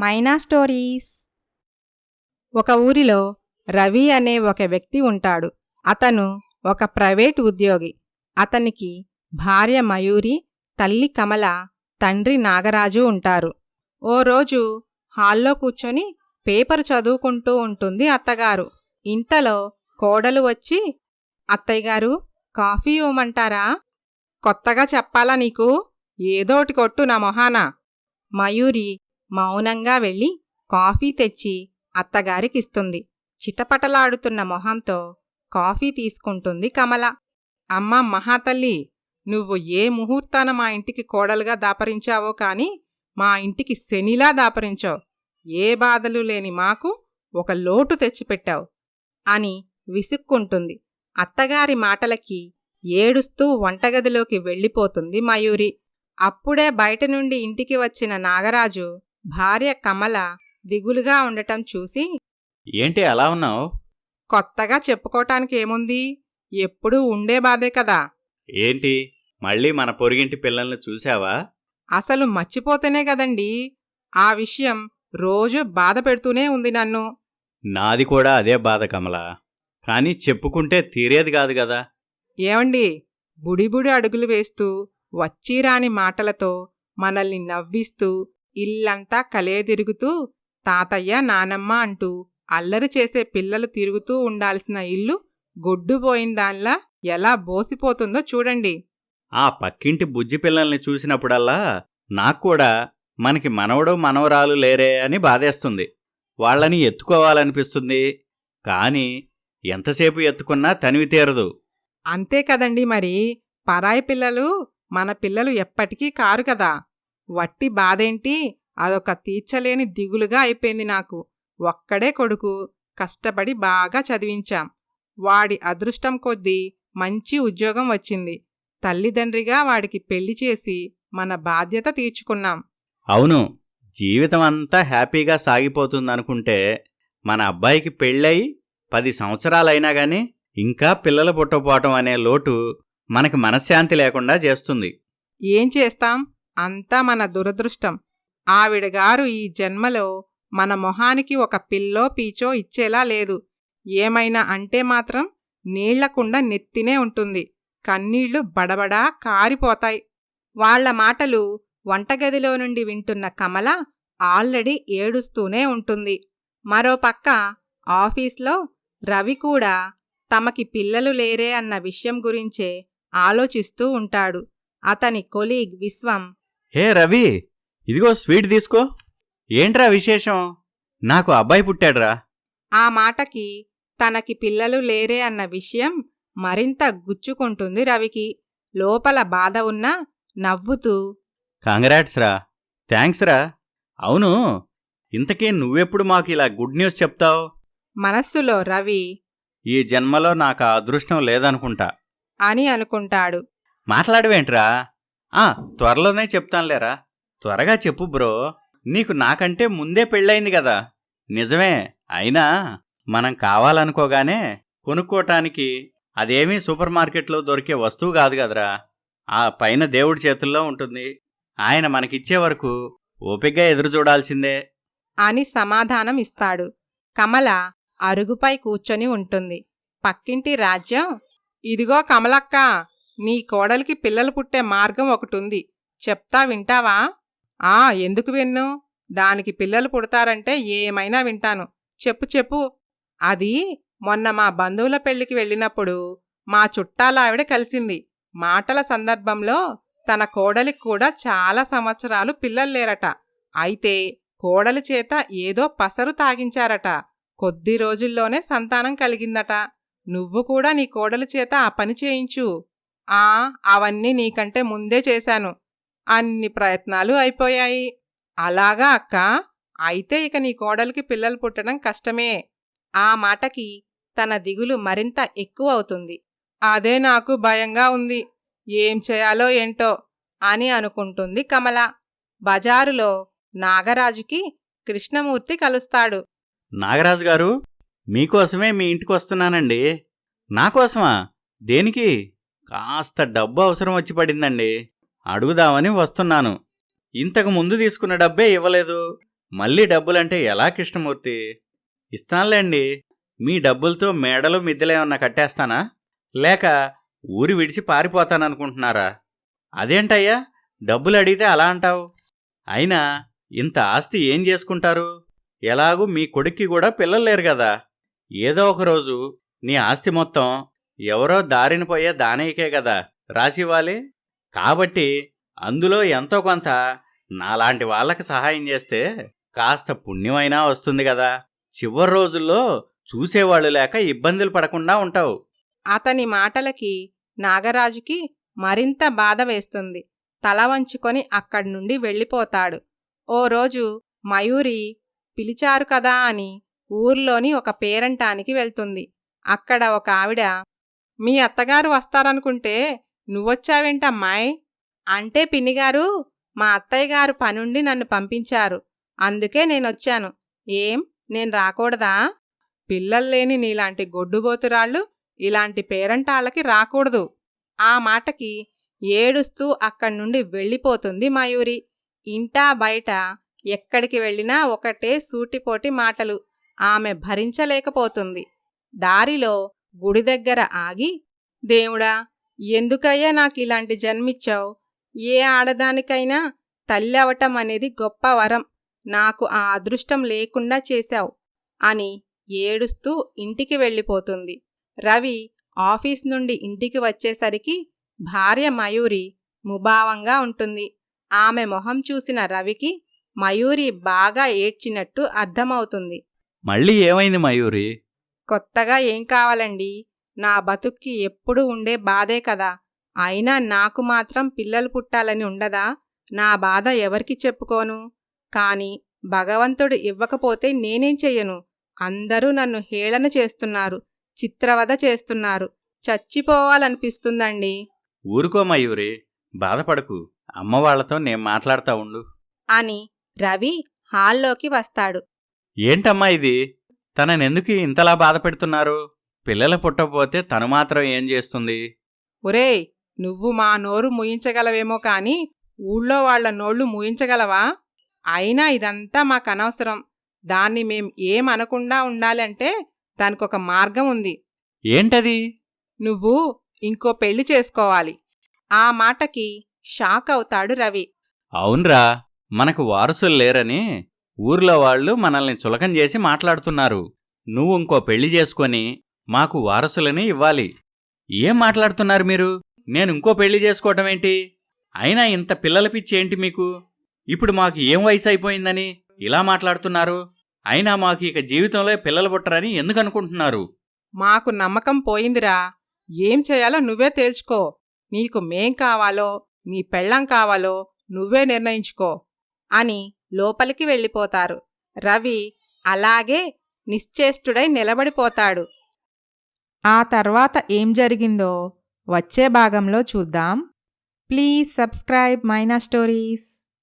మైనా stories. ఒక ఊరిలో రవి అనే ఒక వ్యక్తి ఉంటాడు. అతను ఒక ప్రైవేట్ ఉద్యోగి. అతనికి భార్య మయూరి తల్లి కమల తండ్రి నాగరాజు ఉంటారు. ఓ రోజు హాల్లో కూర్చొని పేపర్ చదువుకుంటూ ఉంటుంది అత్తగారు. ఇంతలో కోడలు వచ్చి అత్తయ్యగారు కాఫీ ఇవ్వమంటారా? కొత్తగా చెప్పాలా నీకు? ఏదోటి కొట్టు నా మొహాన. మయూరి మౌనంగా వెళ్ళి కాఫీ తెచ్చి అత్తగారికిస్తుంది. చిటపటలాడుతున్న మొహంతో కాఫీ తీసుకుంటుంది కమల. అమ్మ మహాతల్లి నువ్వు ఏ ముహూర్తాన మా ఇంటికి కోడలుగా దాపరించావో కాని మా ఇంటికి శనిలా దాపరించావు. ఏ బాధలు లేని మాకు ఒక లోటు తెచ్చిపెట్టావు అని విసుక్కుంటుంది. అత్తగారి మాటలకి ఏడుస్తూ వంటగదిలోకి వెళ్ళిపోతుంది మయూరి. అప్పుడే బయట నుండి ఇంటికి వచ్చిన నాగరాజు భార్య కమల దిగులుగా ఉండటం చూసి ఏంటి అలా ఉన్నావు? కొత్తగా చెప్పుకోటానికి ఏముంది? ఎప్పుడూ ఉండే బాధే కదా. ఏంటి? మళ్ళీ మన పొరిగింటి పిల్లల్ని చూశావా? అసలు మర్చిపోతేనే కదండి ఆ విషయం రోజు బాధ పెడుతూనే ఉంది నన్ను. నాది కూడా అదే బాధ కమల. కానీ చెప్పుకుంటే తీరేది కాదు కదా. ఏమండి? బుడిబుడి అడుగులు వేస్తూ వచ్చిరాని మాటలతో మనల్ని నవ్విస్తూ ఇల్లంతా కలేదిరుగుతూ తాతయ్య నానమ్మ అంటూ అల్లరి చేసే పిల్లలు తిరుగుతూ ఉండాల్సిన ఇల్లు గొడ్డుపోయిందాన్లా ఎలా బోసిపోతుందో చూడండి. ఆ పక్కింటి బుజ్జి పిల్లల్ని చూసినప్పుడల్లా నాకు కూడా మనకి మనవడు మనవరాలు లేరే అని బాధేస్తుంది. వాళ్ళని ఎత్తుకోవాలనిపిస్తుంది. కానీ ఎంతసేపు ఎత్తుకున్నా తనివి తీరదు. అంతే కదండి మరి. పరాయి పిల్లలు మన పిల్లలు ఎప్పటికీ కారు కదా. వట్టి బాధేంటి? అదొక తీర్చలేని దిగులుగా అయిపోయింది నాకు. ఒక్కడే కొడుకు. కష్టపడి బాగా చదివించాం. వాడి అదృష్టం కొద్దీ మంచి ఉద్యోగం వచ్చింది. తల్లిదండ్రిగా వాడికి పెళ్ళి చేసి మన బాధ్యత తీర్చుకున్నాం. అవును. జీవితం అంతా హ్యాపీగా సాగిపోతుందనుకుంటే మన అబ్బాయికి పెళ్ళయి పది సంవత్సరాలైనా గాని ఇంకా పిల్లలు పుట్టపోవటం అనే లోటు మనకి మనశ్శాంతి లేకుండా చేస్తుంది. ఏం చేస్తాం? అంతా మన దురదృష్టం. ఆవిడగారు ఈ జన్మలో మన మొహానికి ఒక పిల్లో పీచో ఇచ్చేలా లేదు. ఏమైనా అంటే మాత్రం నీళ్ళకుండ నెత్తినే ఉంటుంది. కన్నీళ్ళు బడబడా కారిపోతాయి. వాళ్ళ మాటలు వంటగదిలో నుండి వింటున్న కమల ఆల్రెడీ ఏడుస్తూనే ఉంటుంది. మరోపక్క ఆఫీస్లో రవి కూడా తమకి పిల్లలు లేరే అన్న విషయం గురించే ఆలోచిస్తూ ఉంటాడు. అతని కొలీగ్ విశ్వం హే రవి ఇదిగో స్వీట్ తీసుకో. ఏంట్రా విశేషం? నాకు అబ్బాయి పుట్టాడ్రా. ఆ మాటకి తనకి పిల్లలు లేరే అన్న విషయం మరింత గుచ్చుకుంటుంది రవికి. లోపల బాధ ఉన్నా నవ్వుతూ కంగ్రాట్స్ రా. థ్యాంక్స్ రా. అవును ఇంతకీ నువ్వెప్పుడు మాకు ఇలా గుడ్ న్యూస్ చెప్తావు? మనస్సులో రవి ఈ జన్మలో నాకు ఆ అదృష్టం లేదనుకుంటా. అని అనుకుంటాడు. మాట్లాడవేంట్రా? ఆ త్వరలోనే చెప్తానులేరా. త్వరగా చెప్పు బ్రో. నీకు నాకంటే ముందే పెళ్ళయింది కదా. నిజమే. అయినా మనం కావాలనుకోగానే కొనుక్కోటానికి అదేమీ సూపర్ మార్కెట్లో దొరికే వస్తువు కాదు కదరా. ఆ పైన దేవుడి చేతుల్లో ఉంటుంది. ఆయన మనకిచ్చే వరకు ఓపిగ్గా ఎదురు చూడాల్సిందే. అని సమాధానం ఇస్తాడు. కమల అరుగుపై కూర్చొని ఉంటుంది. పక్కింటి రాజ్యం ఇదిగో కమలక్క నీ కోడలికి పిల్లలు పుట్టే మార్గం ఒకటుంది. చెప్తా వింటావా? ఆ ఎందుకు విన్ను? దానికి పిల్లలు పుడతారంటే ఏమైనా వింటాను. చెప్పు చెప్పు. అది మొన్న మా బంధువుల పెళ్ళికి వెళ్ళినప్పుడు మా చుట్టాలావిడ కలిసింది. మాటల సందర్భంలో తన కోడలికి కూడా చాలా సంవత్సరాలు పిల్లలు లేరట. అయితే కోడలి చేత ఏదో పసరు తాగించారట. కొద్ది రోజుల్లోనే సంతానం కలిగిందట. నువ్వు కూడా నీ కోడలి చేత ఆ పని చేయించు. ఆ అవన్నీ నీకంటే ముందే చేశాను. అన్ని ప్రయత్నాలు అయిపోయాయి. అలాగా అక్క? అయితే ఇక నీ కోడలికి పిల్లలు పుట్టడం కష్టమే. ఆ మాటకి తన దిగులు మరింత ఎక్కువ అవుతుంది అదే నాకు భయంగా ఉంది. ఏం చేయాలో ఏంటో అని అనుకుంటుంది కమల. బజారులో నాగరాజుకి కృష్ణమూర్తి కలుస్తాడు. నాగరాజు గారు మీకోసమే మీ ఇంటికి వస్తున్నానండి. నా కోసమా దేనికి? కాస్త డబ్బు అవసరం వచ్చి పడిందండి. అడుగుదామని వస్తున్నాను. ఇంతకు ముందు తీసుకున్న డబ్బే ఇవ్వలేదు. మళ్ళీ డబ్బులంటే ఎలా కృష్ణమూర్తి? ఇస్తానులేండి. మీ డబ్బులతో మేడలు మిద్దెలేమన్నా కట్టేస్తానా? లేక ఊరి విడిచి పారిపోతాననుకుంటున్నారా? అదేంటయ్యా? డబ్బులు అడిగితే అలా అంటావు? అయినా ఇంత ఆస్తి ఏం చేసుకుంటారు? ఎలాగూ మీ కొడుక్కి కూడా పిల్లలు లేరు కదా. ఏదో ఒకరోజు నీ ఆస్తి మొత్తం ఎవరో దారిన పోయే దానయ్యకే కదా రాసివ్వాలి? కాబట్టి అందులో ఎంతో కొంత నాలాంటి వాళ్ళకి సహాయం చేస్తే కాస్త పుణ్యమైనా వస్తుంది కదా. చివరి రోజుల్లో చూసేవాళ్ళు లేక ఇబ్బందులు పడకుండా ఉంటావు. అతని మాటలకి నాగరాజుకి మరింత బాధ వేస్తుంది. తల వంచుకొని అక్కడి నుండి వెళ్ళిపోతాడు. ఓ రోజు మయూరి పిలిచారు కదా అని ఊర్లోని ఒక పేరంటానికి వెళ్తుంది. అక్కడ ఒక ఆవిడ మీ అత్తగారు వస్తారనుకుంటే నువ్వొచ్చావేంటమ్మాయ్? అంటే పిన్నిగారు మా అత్తయ్య గారు పనుండి నన్ను పంపించారు. అందుకే నేనొచ్చాను. ఏం? నేను రాకూడదా? పిల్లల్లేని నీలాంటి గొడ్డుబోతురాళ్ళు ఇలాంటి పేరంటాళ్ళకి రాకూడదు. ఆ మాటకి ఏడుస్తూ అక్కడి నుండి వెళ్ళిపోతుంది మయూరి. ఇంటా బయట ఎక్కడికి వెళ్ళినా ఒకటే సూటిపోటి మాటలు. ఆమె భరించలేకపోతుంది. దారిలో గుడి దగ్గర ఆగి దేవుడా ఎందుకయ్యా నాకు ఇలాంటి జన్మిచ్చావు? ఏ ఆడదానికైనా తల్లి అవటం అనేది గొప్ప వరం. నాకు ఆ అదృష్టం లేకుండా చేశావు అని ఏడుస్తూ ఇంటికి వెళ్ళిపోతుంది. రవి ఆఫీస్ నుండి ఇంటికి వచ్చేసరికి భార్య మయూరి ముభావంగా ఉంటుంది. ఆమె మొహం చూసిన రవికి మయూరి బాగా ఏడ్చినట్టు అర్థమవుతుంది. మళ్ళీ ఏమైంది మయూరి? కొత్తగా ఏం కావాలండి? నా బతుక్కి ఎప్పుడు ఉండే బాధే కదా. అయినా నాకు మాత్రం పిల్లలు పుట్టాలని ఉండదా? నా బాధ ఎవరికి చెప్పుకోను? కాని భగవంతుడు ఇవ్వకపోతే నేనేం చెయ్యను? అందరూ నన్ను హేళన చేస్తున్నారు చిత్రవద చేస్తున్నారు. చచ్చిపోవాలనిపిస్తుందండి. ఊరుకో మయూరి బాధపడకు. అమ్మ వాళ్ళతో నేను మాట్లాడతా ఉండు. అని రవి హాల్లోకి వస్తాడు. ఏంటమ్మా ఇది? తననెందుకు ఇంతలా బాధ పెడుతున్నారు? పిల్లలు పుట్టకపోతే తను మాత్రం ఏం చేస్తుంది? ఒరేయ్ నువ్వు మా నోరు ముయించగలవేమో కాని ఊళ్ళో వాళ్ళ నోళ్ళు ముయించగలవా? అయినా ఇదంతా మాకనవసరం. దాన్ని మేం ఏమనకుండా ఉండాలంటే దానికొక మార్గం ఉంది. ఏంటది? నువ్వు ఇంకో పెళ్ళి చేసుకోవాలి. ఆ మాటకి షాక్ అవుతాడు రవి. అవునరా మనకు వారసులు లేరని ఊర్లో వాళ్ళు మనల్ని చులకం చేసి మాట్లాడుతున్నారు. నువ్వు ఇంకో పెళ్ళి చేసుకొని మాకు వారసులని ఇవ్వాలి. ఏం మాట్లాడుతున్నారు మీరు? నేను ఇంకో పెళ్ళి చేసుకోవటం ఏంటి? అయినా ఇంత పిల్లల పిచ్చి ఏంటి మీకు? ఇప్పుడు మాకు ఏం వయసు అయిపోయిందని ఇలా మాట్లాడుతున్నారు? అయినా మాకు ఇక జీవితంలో పిల్లలు పుట్టరని ఎందుకు అనుకుంటున్నారు? మాకు నమ్మకం పోయిందిరా. ఏం చేయాలో నువ్వే తేల్చుకో. నీకు మేం కావాలో నీ పెళ్ళం కావాలో నువ్వే నిర్ణయించుకో. అని లోపలికి వెళ్ళిపోతారు. రవి అలాగే నిశ్చేష్టుడై నిలబడిపోతాడు. ఆ తర్వాత ఏం జరిగిందో వచ్చే భాగంలో చూద్దాం. Please subscribe Maina stories.